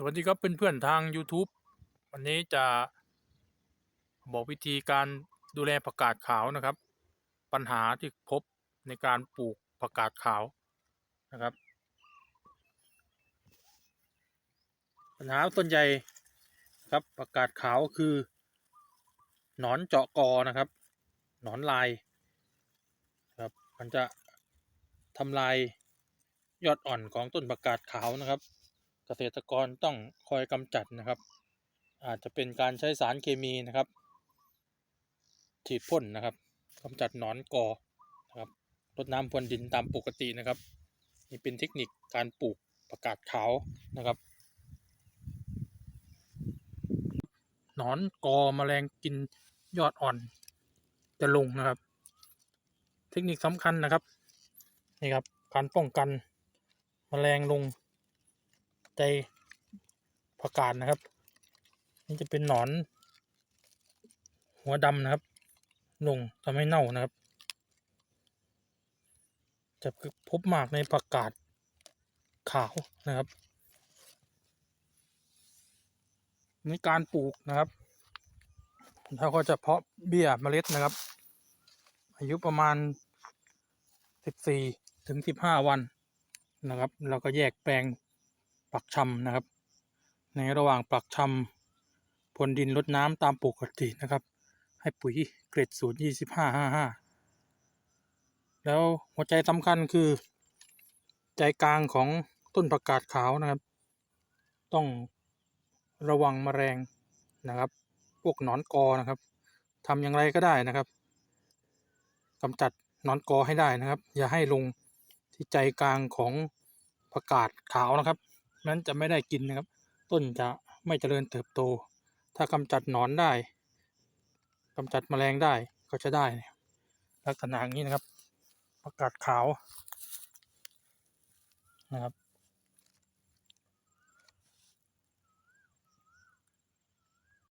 สวัสดีครับเพื่อนๆทาง YouTube วันนี้จะบอกวิธีการดูแลผักกาดขาวนะครับ ปัญหาที่พบในการปลูกผักกาดขาวนะครับ ปัญหาส่วนใหญ่ครับผักกาดขาวคือ หนอนเจาะกอนะครับ หนอนลายครับมันจะทำลายยอดอ่อนของต้นผักกาดขาวนะครับ เกษตรกรต้องคอยกำจัดนะครับ อาจจะเป็นการใช้สารเคมีนะครับ ฉีดพ่นนะครับกำจัดหนอนกอนะครับรดน้ำพรวนดินตามปกตินะครับ นี่เป็นเทคนิคการปลูกประกาศขาวนะครับหนอนกอแมลงกินยอดอ่อนจะลงนะครับ เทคนิคสำคัญนะครับนี่ครับการป้องกันแมลงลง ใจผักกาดนะครับ นี่จะเป็นหนอน หัวดำนะครับ ลงทำให้เน่านะครับ จะพบมากในผักกาดขาวนะครับในการปลูกนะครับเราก็จะเพาะเบี้ยเมล็ดนะครับ อายุประมาณ 14 ถึง 15 วันนะครับ เราก็แยกแปลง ปักชำนะครับ ในระหว่างปักชำพรวนดินลดน้ำตามปกตินะครับ ให้ปุ๋ยเกรดสูตรยี่สิบห้าห้าห้าแล้วหัวใจสำคัญคือ ใจกลางของต้นประกาศขาวนะครับ ต้องระวังแมลงนะครับพวกหนอนกอนะครับทำอย่างไรก็ได้นะครับกำจัดหนอนกอให้ได้นะครับ อย่าให้ลงที่ใจกลางของประกาศขาวนะครับ นั้นจะไม่ได้กินนะครับ ต้นจะไม่เจริญเติบโต ถ้ากำจัดหนอนได้กำจัดแมลงได้ก็จะได้ ลักษณะอย่างนี้นะครับ ประกาศขาวนะครับ